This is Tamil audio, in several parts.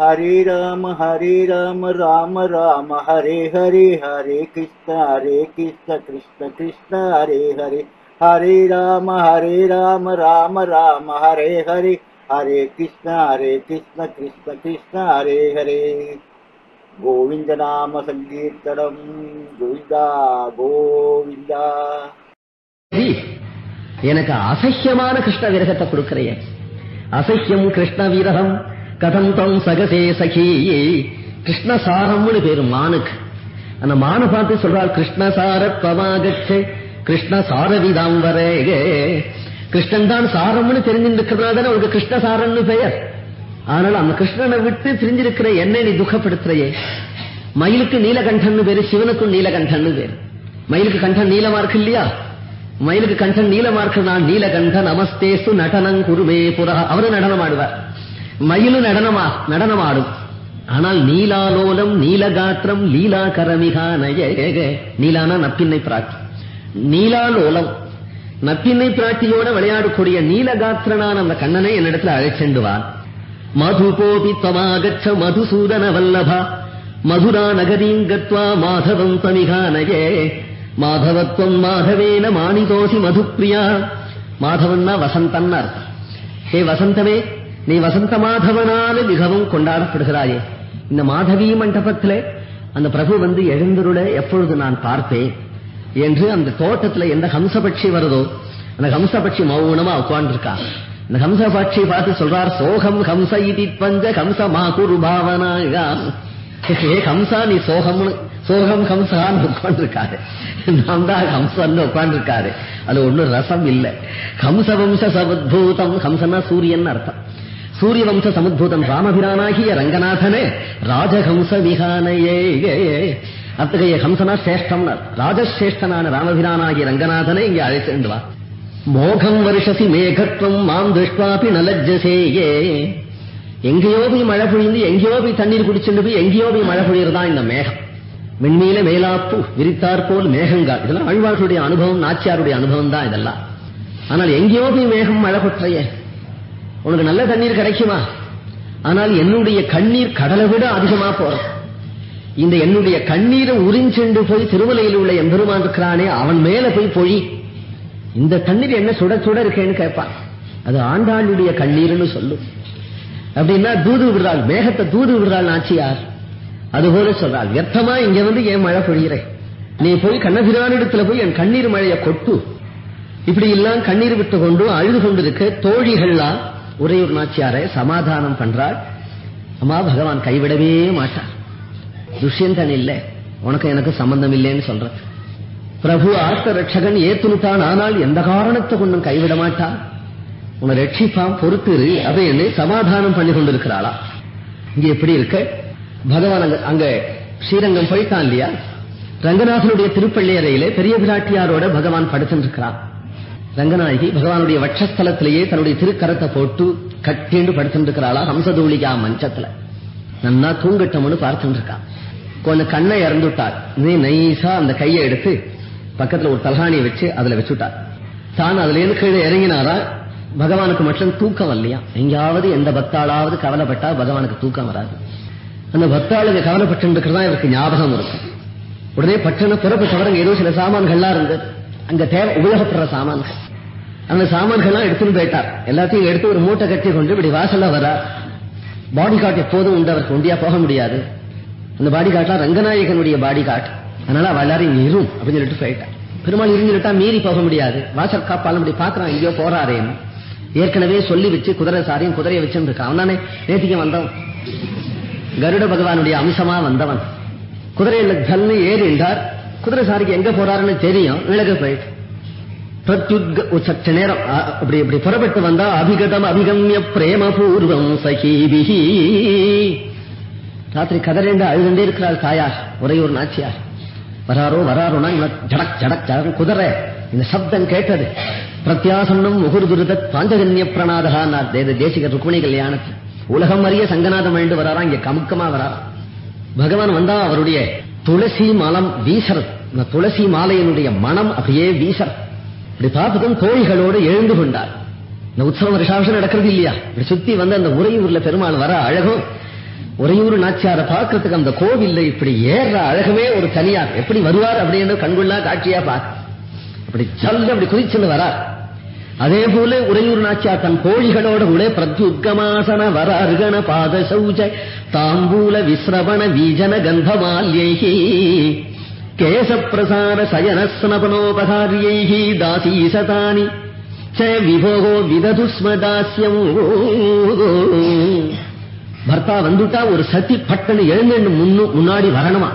ஹரே ராம ஹரே ராம ராம ராம ஹரே ஹரே ஹரே கிருஷ்ண ஹரே கிருஷ்ண கிருஷ்ண கிருஷ்ண ஹரே ஹரே. ஹரே ராம ஹரே ராம ராம ராம ஹரே ஹரே. ஹரே கிருஷ்ண ஹரே கிருஷ்ண கிருஷ்ண கிருஷ்ண ஹரே ஹரே. கோவிந்த நாம சங்கீர்த்தனம். கோவிந்தா கோவிந்தா. எனக்கு அசஹ்யமான கிருஷ்ண விரகத்தை கொடுக்கிறேன் அசஹ்யம் கிருஷ்ண விரகம். கதம் தம் சகசே சகி கிருஷ்ணசாரம்னு பேரு மானுக்கு அந்த மானை பார்த்து சொல்றாள் கிருஷ்ணசார பவாகச்சே கிருஷ்ணசாரவிதாம் வரேகே. கிருஷ்ணன் தான் சாரம்னு தெரிஞ்சிருக்கிறதுனால தானே உனக்கு கிருஷ்ணசாரம்னு பெயர். ஆனால் அந்த கிருஷ்ணனை விட்டு தெரிஞ்சிருக்கிற என்னை நீ துக்கப்படுத்துறையே. மயிலுக்கு நீலகண்டன் பேரு சிவனுக்கும் நீலகண்டன் பேரு. மயிலுக்கு கண்டன் நீலமா இருக்கு இல்லையா? மயிலுக்கு கண்டன் நீலமா இருக்கு நான் நீலகண்ட நமஸ்தேசு நடனம் குருவே புரா அவரு நடனம் ஆடுவார். மயிலு நடனமா நடனமாடும். ஆனால் நீலாலோலம் நீலகாத்திரம் லீலா கரமிகானய நீலானா நப்பின்னை பிராட்டி. நீலாலோலம் நப்பின்னை பிராட்டியோட விளையாடக்கூடிய நீலகாத்திரனான அந்த கண்ணனை என்னிடத்துல அழைச்செண்டுவான் மதுபோபி தமாகச்ச மதுசூதன வல்லபா மதுரா நகரீம் கத்வா மாதவம் தமிகானயே மாதவத்வம் மாதவேன மாணிதோசி மதுப்பிரியா. மாதவன்னா வசந்தன் அர்த்தம். ஹே வசந்தமே நீ வசந்த மாதவனால மிகவும் கொண்டாடப்படுகிறாயே. இந்த மாதவி மண்டபத்திலே அந்த பிரபு வந்து எழுந்தருள எப்பொழுது நான் பார்ப்பேன் என்று அந்த தோட்டத்துல எந்த ஹம்சபட்சி வருதோ அந்த ஹம்சபட்சி மௌனமா உட்கார்ந்துருக்கா. இந்த ஹம்சபட்சி பார்த்து சொல்றார் சோகம் ஹம்ச இதி பஞ்ச ஹம்ச மாகுரு பாவனாயா. ஏ ஹம்சா நீ சோகம்னு சோகம் ஹம்சான்னு உட்காந்துருக்காரு நான் தான் ஹம்சன்னு உட்காந்துருக்காரு அது ஒண்ணும் ரசம் இல்லை. ஹம்ச வம்ச சமுத்பூதம் ஹம்சன்னா சூரியன் அர்த்தம். சூரியவம்ச சமுத்பூதம் ராமபிரானாகிய ரங்கநாதனே ராஜஹம்ச விகானையே அத்தகைய ஹம்சனா சிரேஷ்டம்னா ராஜசிரேஷ்டனான ராமபிரானாகிய ரங்கநாதனை இங்கே அழைத்து வா. மோகம் வருஷசி மேகத்வம் மாம் திருஷ்டாபி நலஜசேயே எங்கேயோ போய் மழை பொழிந்து எங்கேயோ போய் தண்ணீர் குடிச்சுட்டு போய் எங்கேயோ போய் மழை பொழியறதான் இந்த மேகம்? விண்மீல மேலாப்பு விரித்தார் போல் மேகங்கால் இதெல்லாம் ஆழ்வார்களுடைய அனுபவம் நாச்சியாருடைய அனுபவம் தான் இதெல்லாம். ஆனால் எங்கேயோ போய் மேகம் மழை கொற்றையே உனக்கு நல்ல தண்ணீர் கிடைக்குமா? ஆனால் என்னுடைய கண்ணீர் கடலை விட அதிகமா போறோம். இந்த என்னுடைய கண்ணீரை உறிஞ்சென்று போய் திருமலையில் உள்ள எம்பெருமான் இருக்கிறானே அவன் மேல போய் பொழி. இந்த தண்ணீர் என்ன சுட சுட இருக்கேன்னு கேட்பான். அது ஆண்டாளுடைய கண்ணீர்னு சொல்லும். அப்படின்னா தூது விடுறாள் மேகத்தை தூது விடுறாள் நாச்சியார். அதுபோல சொல்றாள் வியர்த்தமா இங்க வந்து ஏன் மழை பொழிகிறேன் நீ போய் கண்ணபிரானிடத்துல போய் என் கண்ணீர் மழையை கொட்டு. இப்படி எல்லாம் கண்ணீர் விட்டு கொண்டு அழுது கொண்டிருக்க தோழிகள்லாம் உறையூர் நாச்சியாரை சமாதானம் பண்றாள் அம்மா பகவான் கைவிடவே மாட்டார். துஷ்யந்தன் இல்லை. உனக்கு எனக்கு சம்பந்தம் இல்லைன்னு சொல்ற பிரபு ஆர்த்த ரட்சகன் ஏத்துனுத்தான். ஆனால் எந்த காரணத்தை கொண்டும் கைவிட மாட்டான் உன்னை ரட்சிப்பான் பொறுத்திரு. அப்படின்னு சமாதானம் பண்ணி கொண்டிருக்கிறாளா? இங்க எப்படி இருக்க? பகவான் அங்க அங்க ஸ்ரீரங்கம் போயிட்டான் இல்லையா? ரங்கநாதனுடைய திருப்பள்ளி அறையிலே பெரிய பிராட்டியாரோட பகவான் படுத்துருக்கிறான். ரங்கநாயகி பகவானுடைய வட்சஸ்தலத்திலேயே தன்னுடைய திருக்கரத்தை போட்டு கட்டிண்டு படுத்துருக்கிறாளா ஹம்சதூலிகா மஞ்சத்துல. நன்னா தூங்கட்டம்னு பார்த்துட்டு இருக்கான் கொஞ்சம் கண்ணை இறந்துட்டார். நீ நைஸா அந்த கையை எடுத்து பக்கத்துல ஒரு தலகாணியை வச்சு அதுல வச்சுட்டார். தான் அதுல இருந்து கீழே இறங்கினாரா? பகவானுக்கு மட்டும் தூக்கம் இல்லையா எங்கேயாவது எந்த பக்தாளாவது கவலைப்பட்டா பகவானுக்கு தூக்கம் வராது. அந்த பக்தாளுக்கு கவலைப்பட்டு இருக்கிறதா இவருக்கு ஞாபகம் இருக்கும். உடனே பட்டண பிறப்பு தவிர ஏதோ சில சாமான்கள்லாம் இருந்தது. அங்க தேவை உபயோகப்படுற சாமான்கள். அந்த சாமான்கள்லாம் எடுத்துன்னு போயிட்டார் எல்லாத்தையும் எடுத்து ஒரு மூட்டை கட்டி கொண்டு இப்படி வாசல்ல வரார் பாடி கார்ட் எப்போதும் உண்டு அவருக்கு ஒண்டியா போக முடியாது. அந்த பாடி கார்ட்லாம் ரங்கநாயகனுடைய பாடி காட் அதனால அவ எல்லாரும் இங்க இரும் அப்படின்னு சொல்லிட்டு போயிட்டார் பெருமாள் இருந்துட்டா மீறி போக முடியாது. வாசல் காப்பாலும் இப்படி பாக்குறான் எங்கேயோ போறாரேன்னு. ஏற்கனவே சொல்லி வச்சு குதிரை சாரியும் குதிரையை வச்சுட்டு இருக்கான் அவன் தானே நேத்திக்கு வந்தவன். கருட பகவானுடைய அம்சமா வந்தவன். குதிரையில ஜல்லு ஏறிண்டார் குதிரை சாரிக்கு எங்க போறாருன்னு தெரியும். விலக போயிட்டு. பிரத்யுத் ஒரு நேரம். அப்படி இப்படி புறப்பட்டு வந்தா அபிகதம் அபிகம்ய பிரேம பூர்வம் சகிபிஹி. ராத்திரி கதறேண்டு அழுதுண்டே இருக்கிறாள் தாயார் ஒரே ஒரு நாச்சியார். வராரோ வராரோனா ஜடக் ஜடக் ஜடக் குதிரை இந்த சப்தம் கேட்டது. பிரத்யாசன்னம் முகுர்துருத பாஞ்சகன்ய பிரணாதகா தேத தேசிக ருக்மிணி கல்யாணத்தில் உலகம் அறிய சங்கநாதம் வேண்டு வராரா? இங்க கமுக்கமா வராரா? பகவான் வந்தா அவருடைய துளசி மலம் வீசர். இந்த துளசி மாலையினுடைய மனம் அப்படியே வீசர். இப்படி பார்த்ததும் தோழிகளோடு எழுந்து கொண்டார். இந்த உற்சவம் ரிஷாபிஷம் நடக்கிறது இல்லையா? இப்படி சுத்தி வந்து அந்த உறையூர்ல பெருமாள் வர அழகும். உறையூர் நாச்சியார பார்க்கறதுக்கு அந்த கோவில்ல இப்படி ஏறுற அழகமே ஒரு தனியார். எப்படி வருவார் அப்படின்னு கண்கொள்ளா காட்சியா பார்க்க அப்படி சல்ல அப்படி குதிச்சுன்னு வரார். அதே போல உறையூர் நாச்சியா தன் தோழிகளோட கூட பிரத்யுத்கமாசன வர அர்கண பாத சௌஜ தாம்பூல விஸ்ரவண வீஜன கந்தமால்யை கேசப்பிரசார பிரசார சயன ஸ்னபனோபகாரியை ச விபோகோ விதது ஸ்மதாஸ்யம் பர்த்தா வந்துட்டா ஒரு சத்தி பட்டனு எழுந்து முன்னாடி வரணுமா?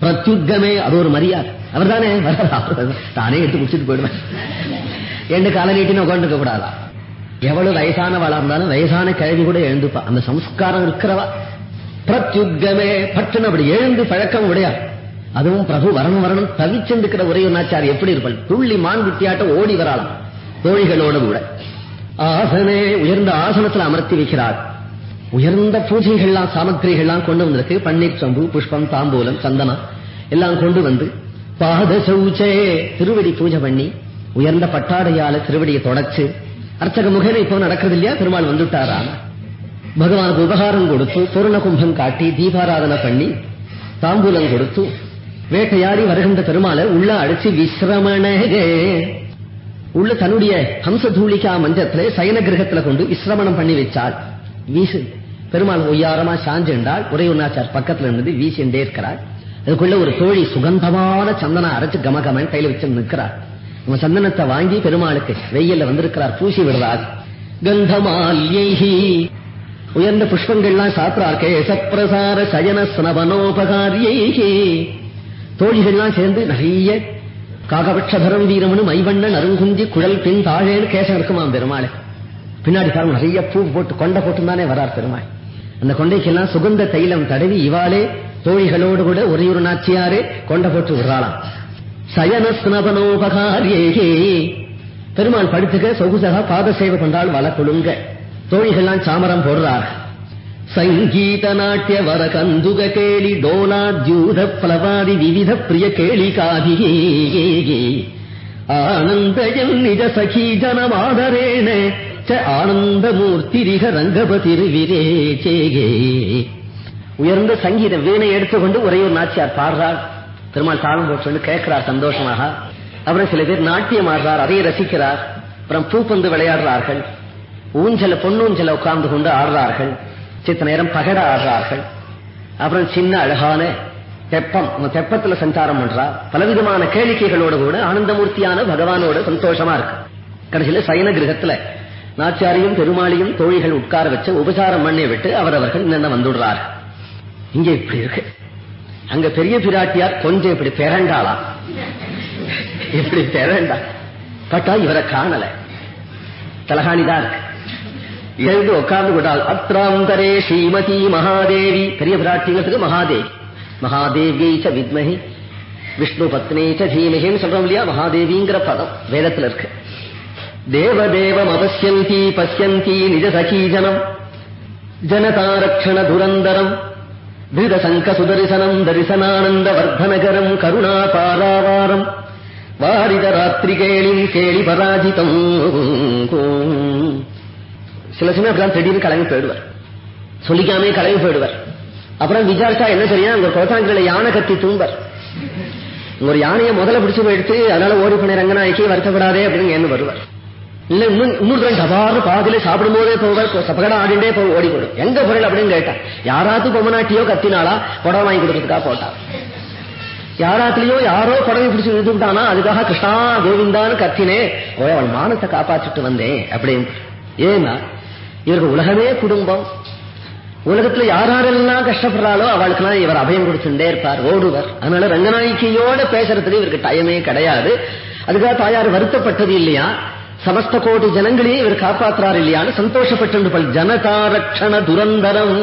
பிரத்யுத்கமே அது ஒரு மரியாதை. அவர் தானே? தானே? எடுத்து முடிச்சுட்டு போயிடுவேன் எண்டு கால நீட்டின்னு உட்காந்துக்க கூடாதா? எவ்வளவு வயசானவளா இருந்தாலும் வயசான கிழவி கூட எழுந்துப்பா. அந்த சம்ஸ்காரம் இருக்கிறவா? பிரத்யுகமே பட்டுன்னு அப்படி எழுந்து பழக்கம் உடையா? அதுவும் பிரபு வரணும் வரணும் தவிச்சென்றுக்கிற உரையுனாச்சார் எப்படி இருப்பாள்? துள்ளி மான் குட்டியாட்டம் ஓடி வராளாம். தோழிகளோடு கூட. ஆசனே உயர்ந்த ஆசனத்தில் அமர்த்தி வைக்கிறார். உயர்ந்த பூஜைகள்லாம் சாமக்கிரிகள்லாம் கொண்டு வந்திருக்கு. பன்னீர் சம்பு புஷ்பம் தாம்பூலம் சந்தனம் எல்லாம் கொண்டு வந்து பாத சௌச்சே திருவடி பூஜை பண்ணி உயர்ந்த பட்டாடையால திருவடியை தொடச்சு அர்ச்சக முகனை இப்போ நடக்கிறது இல்லையா பெருமாள் வந்துட்டாரா? பகவானுக்கு உபகாரம் கொடுத்து பூர்ண கும்பம் காட்டி தீபாராதனை பண்ணி தாம்பூலம் கொடுத்து வேட்டையாடி வருகின்ற பெருமாளை உள்ள அடிச்சு விசிரமணே உள்ள தன்னுடைய ஹம்ச தூளிகா மஞ்சத்துல சயன கிரகத்துல கொண்டு விசிரமணம் பண்ணி வச்சாள் வீசு. பெருமாள் ஒய்யாரமா சாஞ்சுண்டாள் ஒரே ஒன்னாச்சார் பக்கத்துல இருந்து வீசிண்டே இருக்கிறாள் அதுக்குள்ள ஒரு தோழி சுகந்தமான சந்தனம் அரைச்சு கமகமன் கையில வச்சு நிற்கிறார். உன் சந்தனத்தை வாங்கி பெருமாளுக்கு வெயில்ல வந்திருக்கிறார் பூசி விடுறார். கந்தமால்யி உயர்ந்த புஷ்பங்கள்லாம் சாப்பிட்றார். கேசப்பிரசார சயன ஸ்னபனோபகாரியை தோழிகள்லாம் சேர்ந்து நிறைய காகபட்சபரம் வீரமனு மைவண்ணன் அருங்குஞ்சி குழல் பின் தாழேன்னு கேசம் இருக்குமாம் பெருமாளை? பின்னாடி பாருங்க நிறைய பூ போட்டு கொண்டை போட்டுதானே வரார் பெருமாள். அந்த கொண்டைக்கெல்லாம் சுகந்த தைலம் தடவி இவாளே தோழிகளோடு கூட ஒரே ஒரு நாச்சியாரே கொண்டை போட்டு விடுறாளாம். சயன ஸ்னபனோபகாரியே பெருமாள் படுத்துக்க சொகுசகா பாத சேவை கொண்டால் வளக்குழுங்க தோழிகள்லாம் சாமரம் போடுறார் சங்கீத நாட்டிய வர கந்துக கேளி டோலாத்யூத பிளவாதி விவித பிரிய கேளி ஆனந்த ஆனந்தயன் நிஜ சகீ ஜனமாதரேன ச ஆனந்தமூர்த்திரிக ரங்கபதிருவிரே சேகே. உயர்ந்த சங்கீத வீணை எடுத்துக்கொண்டு ஒரே ஒரு நாச்சியார் பாடுறாள் பெருமாள் தாளம் போட்டு கேட்கிறார் சந்தோஷமாக. அப்புறம் சில பேர் நாட்டியம் ஆடுறார் அதை ரசிக்கிறார். அப்புறம் பூப்பந்து விளையாடுறார்கள். ஊஞ்சல பொன்னூஞ்சல உட்கார்ந்து கொண்டு ஆடுறார்கள். சித்த நேரம் பகட ஆடுறார்கள். அப்புறம் சின்ன அழகான தெப்பம் தெப்பத்துல சஞ்சாரம் பண்றா. பலவிதமான கேளிக்கைகளோடு கூட ஆனந்தமூர்த்தியான பகவானோட சந்தோஷமா இருக்கு. கடைசியில சயன கிரகத்துல நாச்சாரியும் பெருமாளியும் தோழிகள் உட்கார வச்சு உபசாரம் பண்ணி விட்டு அவரவர்கள் என்னென்ன வந்துடுறார். இங்க இப்படி இருக்கு. அங்க பெரிய பிராட்டியார் கொஞ்சம் இப்படி பிறண்டாளா இப்படி பிறண்டா பட்டா இவரை காணல. தலகாணிதான் இருக்கு. எழுந்து உட்கார்ந்து விட்டால் அத்ராந்தரே ஸ்ரீமதி மகாதேவி. பெரிய பிராட்டிங்கிறதுக்கு மகாதேவி. மகாதேவி ச வித்மஹி விஷ்ணு பத்னே ச தீமஹின்னு சொல்றோம் இல்லையா? மகாதேவிங்கிற பதம் வேதத்துல இருக்கு. தேவதேவம் அவசியந்தி பசியந்தி நிஜ சகீஜனம் ஜனதாரக்ஷண துரந்தரம் திருத சங்க சுதரிசனம் தரிசனானந்த வர்தனகரம் கருணா பாராவாரம் வாரித ராத்திரி கேளிம் கேளி பராஜிதம் சில சமயம் அப்படிதான் திடீர்னு கலங்கி போயிடுவார். சொல்லிக்காமே கலங்கி போயிடுவார். அப்புறம் விசாரிச்சா என்ன சரியா உங்க கோத்தாங்கில யானை கத்தி தூம்பர் ஒரு யானையை முதல்ல பிடிச்சு போயிடுத்து அதனால ஓடி பண்ண ரங்கநாயக்கி வருத்தப்படாதே அப்படின்னு என்ன வருவார். இல்ல இன்னும் இன்னொரு டபார்னு பாதியில சாப்பிடும் போதே போக சபகடம் ஆடிண்டே போய் ஓடி போடும் எங்க பொருள் அப்படின்னு கேட்டான் யாராவது பொம்மநாட்டியோ கத்தினாலா புடவை வாங்கி கொடுக்கறதுக்காக போட்டா யாராத்துலயோ யாரோ புடவை பிடிச்சு விழுந்துட்டானா அதுக்காக கிருஷ்ணா கோவிந்தான்னு கத்தினே ஓ அவன் மானத்தை காப்பாற்றிட்டு வந்தேன் அப்படின்னு. ஏன்னா இவருக்கு உலகமே குடும்பம். உலகத்துல யாரெல்லாம் கஷ்டப்படுறாளோ அவளுக்கெல்லாம் இவர் அபயம் கொடுத்துட்டே இருப்பார் ஓடுவர். அதனால ரங்கநாயகியோட பேசுறதுக்கு இவருக்கு டயமே கிடையாது. அதுக்காக தாயார் வருத்தப்பட்டது இல்லையா? സമസ്ത കോടി ജനങ്ങളെ ഇവർ ಕಾಪಾತ್ರಾರಿಲ್ಲ സന്തോഷപ്പെട്ടുണ്ട് ജനതാരക്ഷണ ദുരന്തരം.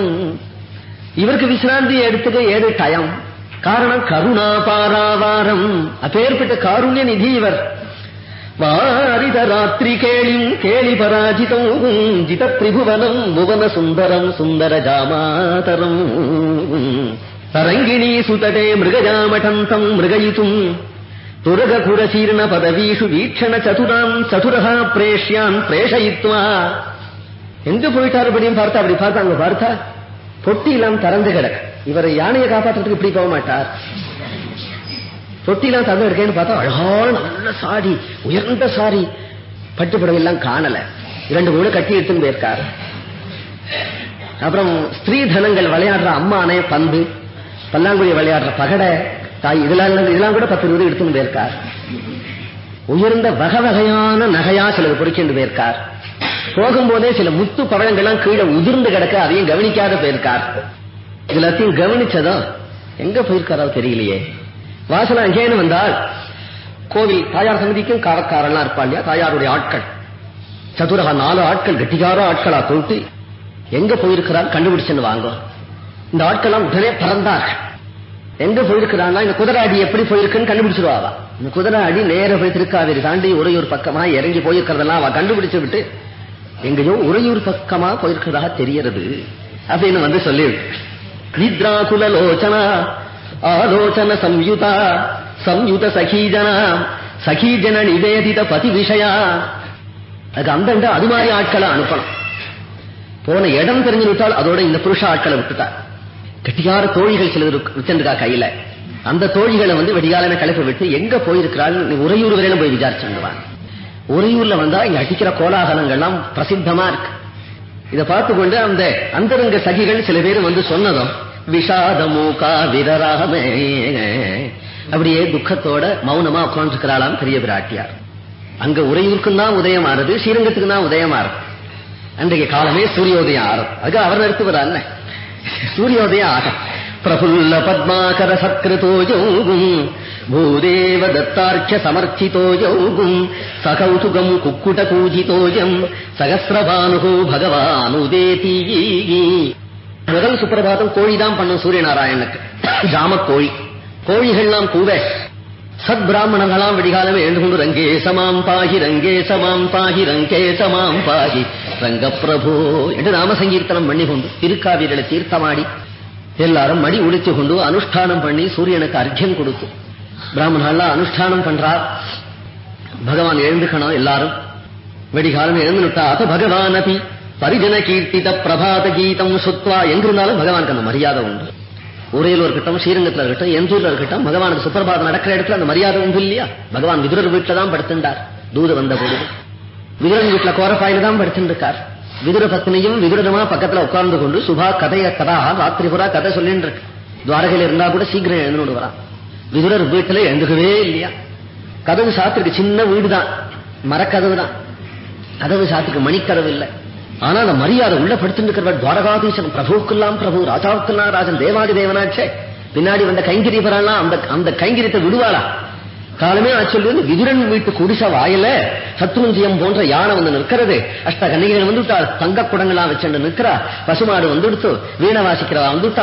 ഇവർക്ക് വിശ്രാന്തി എടുത്തത് ഏത് ടയം? കാരണം കരുണാപാരാവാരം. അപ്പേർപ്പെട്ട കാരുണ്യനിധി ഇവർ. വാരിത രാത്രി കേളി കേളി പരാജിതവും ജിതത്രിഭുവനം ഭുവന സുന്ദരം സുന്ദര ജാമാതരം. തരംഗിണീ സുതടേ മൃഗജാമഠന്തം മൃഗയിതും. தரங்கிணி பதவீஷு வீக்ஷண சதுராம் சதுரகா பிரேஷ்யான் பிரேஷயித்வா. எங்க போயிட்டாரு அப்படின்னு பார்த்தா? அப்படி பார்த்தா அங்க பார்த்தா தொட்டிலாம் திறந்து கிடக்கு. இவரை யானையை காப்பாற்றுறதுக்கு இப்படி போக மாட்டார். தொட்டிலாம் திறந்து கிடக்கேன்னு பார்த்தா அழகான நல்ல சாரி உயர்ந்த சாரி பட்டு புடவையெல்லாம் காணல. இரண்டு மூணு கட்டி எடுத்துன்னு போயிருக்காரு. அப்புறம் ஸ்திரீ தனங்கள் விளையாடுற அம்மானே பந்து பல்லாங்குழி விளையாடுற பகடை தாய் இதெல்லாம் இதெல்லாம் கூட பத்து இருபது எடுத்துன்னு போயிருக்கார். உயர்ந்த வகை வகையான நகையா சிலர் பொறிச்சுட்டு போயிருக்கார். போகும்போதே சில முத்து பழங்கள்லாம் கீழே உதிர்ந்து கிடக்க அதையும் கவனிக்காத போயிருக்கார். எல்லாத்தையும் கவனிச்சதோ? எங்க போயிருக்காரோ தெரியலையே. வாசல அங்கேன்னு வந்தால் கோவில் தாயார் சமிதிக்கும் காரக்காரெல்லாம் இருப்பா இல்லையா? தாயாருடைய ஆட்கள். சதுரகா நாலு ஆட்கள் கெட்டிக்கார ஆட்களா தொட்டு எங்க போயிருக்கிறார்? கண்டுபிடிச்சுன்னு வாங்க. இந்த ஆட்கள்லாம் உடனே பறந்தார்கள். எங்க போயிருக்கிறான்னா இந்த குதிரை அடி எப்படி போயிருக்குன்னு கண்டுபிடிச்சிருவாவா? இந்த குதிரை அடி நேர போய் திருக்காவேரி தாண்டி உறையூர் பக்கமா இறங்கி போயிருக்கிறதெல்லாம் அவ கண்டுபிடிச்சு விட்டு எங்கேயோ உறையூர் பக்கமா போயிருக்கிறதா தெரியறது அப்படின்னு வந்து சொல்லி நித்ரா குலலோச்சனா ஆலோச்சன சம்யுதா சம்யுத சகீஜனா சகீஜன நிவேதித பதி விஷயா அது அந்தண்ட அது மாதிரி ஆட்களை அனுப்பணும். போன இடம் தெரிஞ்சு விட்டால் அதோட இந்த புருஷ ஆட்களை விட்டுட்டார். கெட்டியார தோழிகள் சிலர் வச்சிருக்கா கையில? அந்த தோழிகளை வந்து வெடிகாலன கலப்பை விட்டு எங்க போயிருக்கிறாள்? நீ உறையூர் வரையிலும் போய் விசாரிச்சுடுவான் உறையூர்ல வந்தா இங்க அடிக்கிற கோலாகலங்கள்லாம் பிரசித்தமா இருக்கு. இதை பார்த்து கொண்டு அந்த அந்தரங்க சகிகள் சில பேர் வந்து சொன்னதும் விஷாதமோ மூகா அப்படியே துக்கத்தோட மௌனமா உட்காந்துருக்கிறாளாம் பெரிய பிராட்டியார். அங்க உறையூருக்கும் தான் உதயம் ஆறுது ஸ்ரீரங்கத்துக்கு தான் உதயம் ஆறுது அன்றைக்கு காலமே சூரியோதயம் ஆறும் அதுக்கு அவர் நிறுத்துவதான சூரியோதயம் ஆகும் பிரபுல்ல பத்மாகர சத்கிருதோ யோகும் பூதேவ தத்தார்க்கிய சமர்ச்சிதோ யோகும் சகௌதுகம் குக்குட பூஜிதோயம் சகசிரபானு பகவானுதேதி முதல் சுப்பிரபாதம் கோழிதான் பண்ணும் சூரியநாராயணனுக்கு. ஜாம கோழி. கோழிகள்லாம் கூவ சத் பிராமணங்களாம் விடிகாலமே எழுந்து கொண்டு ரங்கே சமாம் பாகி ரங்கே சமாம் பாகி ரங்கே சமாம் பாகி. ரங்க என்று நாம சங்கீர்த்தனம் பண்ணி கொண்டு திருக்காவிரிகளை தீர்த்தமாடி எல்லாரும் மடி உடிச்சு கொண்டு அனுஷ்டானம் பண்ணி சூரியனுக்கு அர்க்கியம் கொடுத்து பிராமணர்கள்லாம் அனுஷ்டானம் பண்றா. பகவான் எழுந்துக்கணும் எல்லாரும். வெடிகாலம் எழுந்துட்டா அது பகவான் அபி பரிஜன கீர்த்தித பிரபாத கீதம் சுத்வா. எங்கிருந்தாலும் பகவானுக்கு அந்த மரியாதை உண்டு. ஊரையில் இருக்கட்டும் ஸ்ரீரங்கத்தில் இருக்கட்டும் எந்தூர்ல இருக்கட்டும் பகவானுக்கு சுப்பிரபாதம் நடக்கிற இடத்துல அந்த மரியாதை உண்டு இல்லையா? பகவான் விதுரர் வீட்டில தான் படுத்துட்டார் தூது வந்த போது விதுரன் வீட்டுல கோரப்பாயில தான் படுத்துருக்கார் விதுர பத்னியும் விதுரமா பக்கத்துல உட்கார்ந்து கொண்டு சுபா கதைய கதா ராத்திரி புறா கதை சொல்லிட்டு இருக்கு துவாரகையில இருந்தா கூட சீக்கிரம் எழுந்து வரான். விதுரர் வீட்டுல எழுந்துக்கவே இல்லையா? கதவு சாத்திருக்கு சின்ன வீடு தான் மரக்கதவு தான் கதவு சாத்துக்கு மணிக்கதவு இல்லை. ஆனா அந்த மரியாதை உள்ள படுத்துருக்கிறவர் துவாரகாதீசன் பிரபுக்கெல்லாம் பிரபு ராஜாவுக்கெல்லாம் ராஜன் தேவாதி தேவனாச்சே பின்னாடி வந்த கைங்கரிபரெல்லாம் அந்த அந்த கைங்கரியத்தை விடுவாளா? காலமே ஆச்சொல்லு வந்து விதுரன் வீட்டு குடிச வாயில சத்ருஞ்சியம் போன்ற யானை வந்து நிற்கிறது. அஷ்ட கன்னிகைகள் வந்துட்டா தங்க குடங்களா வச்சுட்டு நிற்கிறா. பசுமாடு வந்துடுத்து வீணை வாசிக்கிறவா வந்துட்டா?